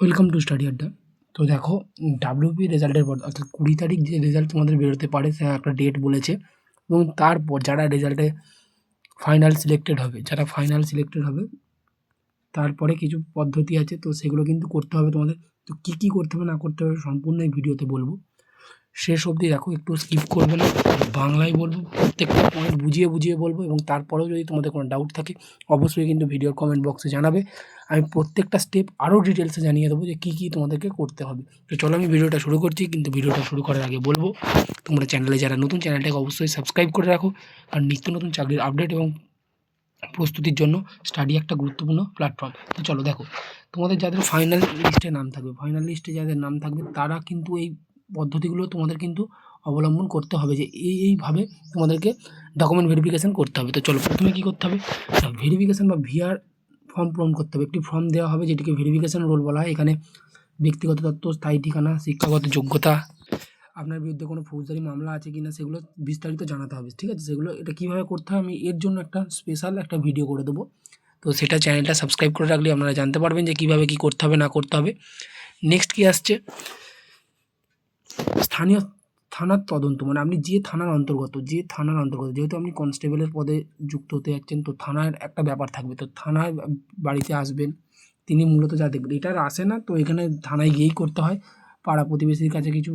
Welcome to study আড্ডা তো দেখো ডাব্লিউপি রেজাল্টের পর, অর্থাৎ কুড়ি তারিখ যে রেজাল্ট তোমাদের বেরোতে পারে, সে একটা ডেট বলেছে। এবং তারপর যারা রেজাল্টে ফাইনাল সিলেক্টেড হবে, যারা ফাইনাল সিলেক্টেড হবে, তারপরে কিছু পদ্ধতি আছে, তো সেগুলো কিন্তু করতে হবে তোমাদের। তো কী কী করতে হবে, না করতে হবে, সম্পূর্ণ ভিডিওতে বলব। শেষ অবধি দেখো, একটু স্কিপ করবে না, বাংলায় বলব। প্রত্যেকটা পয়েন্ট বুঝিয়ে বুঝিয়ে বলব এবং তারপরেও যদি তোমাদের কোনো ডাউট থাকে, অবশ্যই কিন্তু ভিডিওর কমেন্ট বক্সে জানাবে। আমি প্রত্যেকটা স্টেপ আরও ডিটেলসে জানিয়ে দেবো যে কী কী তোমাদেরকে করতে হবে। তো চলো আমি ভিডিওটা শুরু করছি, কিন্তু ভিডিওটা শুরু করার আগে বলব, তোমরা চ্যানেলে যারা নতুন চ্যানেলটাকে অবশ্যই সাবস্ক্রাইব করে রাখো। আর নিত্য নতুন চাকরির আপডেট এবং প্রস্তুতির জন্য স্টাডি একটা গুরুত্বপূর্ণ প্ল্যাটফর্ম তো চলো দেখো, তোমাদের যাদের ফাইনাল লিস্টে নাম থাকবে ফাইনাল লিস্টে যাদের নাম থাকবে, তারা কিন্তু এই পদ্ধতিগুলো তোমাদের কিন্তু অবলম্বন করতে হবে যে এই, এইভাবে তোমাদেরকে ডকুমেন্ট ভেরিফিকেশান করতে হবে। তো চলো প্রথমে কী করতে হবে? ভেরিফিকেশান বা ভিআর ফর্ম পূরণ করতে হবে। একটি ফর্ম দেওয়া হবে যেটিকে ভেরিফিকেশান রোল বলা হয়। এখানে ব্যক্তিগত তথ্য, স্থায়ী ঠিকানা, শিক্ষাগত যোগ্যতা, আপনার বিরুদ্ধে কোনো ফৌজদারি মামলা আছে কিনা সেগুলো বিস্তারিত জানাতে হবে, ঠিক আছে? সেগুলো এটা কীভাবে করতে হয় আমি এর জন্য একটা স্পেশাল একটা ভিডিও করে দেবো। তো সেটা চ্যানেলটা সাবস্ক্রাইব করে রাখলে আপনারা জানতে পারবেন যে কীভাবে কী করতে হবে, না করতে হবে। নেক্সট কী আসছে? স্থানীয় থানার তদন্ত মানে আপনি যে থানার অন্তর্গত, যে থানার অন্তর্গত, যেহেতু আপনি কনস্টেবলের পদে যুক্ত হতে যাচ্ছেন, তো থানার একটা ব্যাপার থাকবে, তো থানায় বাড়িতে আসবেন, তিনি মূলত যা দেখবেন এটার আসে না, তো এখানে থানায় গিয়েই করতে হয়, পাড়া প্রতিবেশীর কাছে কিছু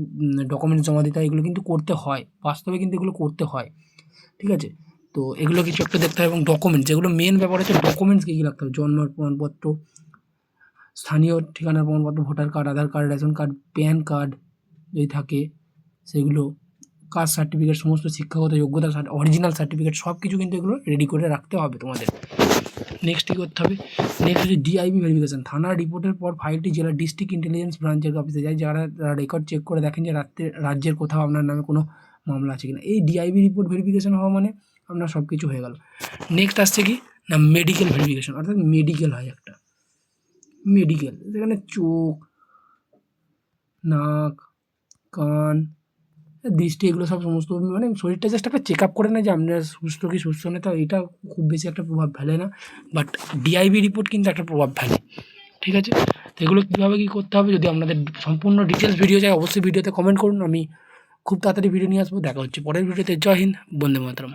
ডকুমেন্টস জমা দিতে হয়, এগুলো কিন্তু করতে হয়, বাস্তবে কিন্তু এগুলো করতে হয়, ঠিক আছে? তো এগুলো কিছু একটা দেখতে হয়, এবং ডকুমেন্টস যেগুলো মেন ব্যাপার হচ্ছে ডকুমেন্টস কী কী রাখতে হবে জন্মের প্রমাণপত্র, স্থানীয় ঠিকানার প্রমাণপত্র voter card Aadhaar card ration card PAN card যদি থাকে, সেগুলো কাস্ট সার্টিফিকেট, সমস্ত শিক্ষাগত যোগ্যতা অরিজিনাল সার্টিফিকেট সব কিছু কিন্তু এগুলো রেডি করে রাখতে হবে তোমাদের। নেক্সট কী করতে হবে? নেক্সট হচ্ছে ডিআইবি ভেরিফিকেশান থানার রিপোর্টের পর ফাইলটি জেলা ডিস্ট্রিক্ট ইন্টেলিজেন্স ব্রাঞ্চের অফিসে যায়। যারা রেকর্ড চেক করে দেখেন যে রাত্রে, রাজ্যের কোথাও আপনার নামে কোনো মামলা আছে কিনা। এই ডিআইবি রিপোর্ট ভেরিফিকেশান হওয়া মানে আপনার সব কিছু হয়ে গেল। নেক্সট আসছে কি? না মেডিকেল ভেরিফিকেশান অর্থাৎ মেডিকেল হয় একটা। মেডিকেল সেখানে চোখ, নাক কান দৃষ্টি, এগুলো সব সমস্ত মানে শরীরটা জাস্ট একটা চেক আপ করে নেয় যে আপনার সুস্থ কি সুস্থ নেই তো এটা খুব বেশি একটা প্রভাব ফেলে না। বাট ডিআইবি রিপোর্ট কিন্তু একটা প্রভাব ফেলে, ঠিক আছে? তো এগুলো কীভাবে কী করতে হবে, যদি আপনাদের সম্পূর্ণ ডিটেলস ভিডিও চাই অবশ্যই ভিডিওতে কমেন্ট করুন, আমি খুব তাড়াতাড়ি ভিডিও নিয়ে আসব। দেখা হচ্ছে পরের ভিডিওতে জয় হিন্দ, বন্দে মাতরম।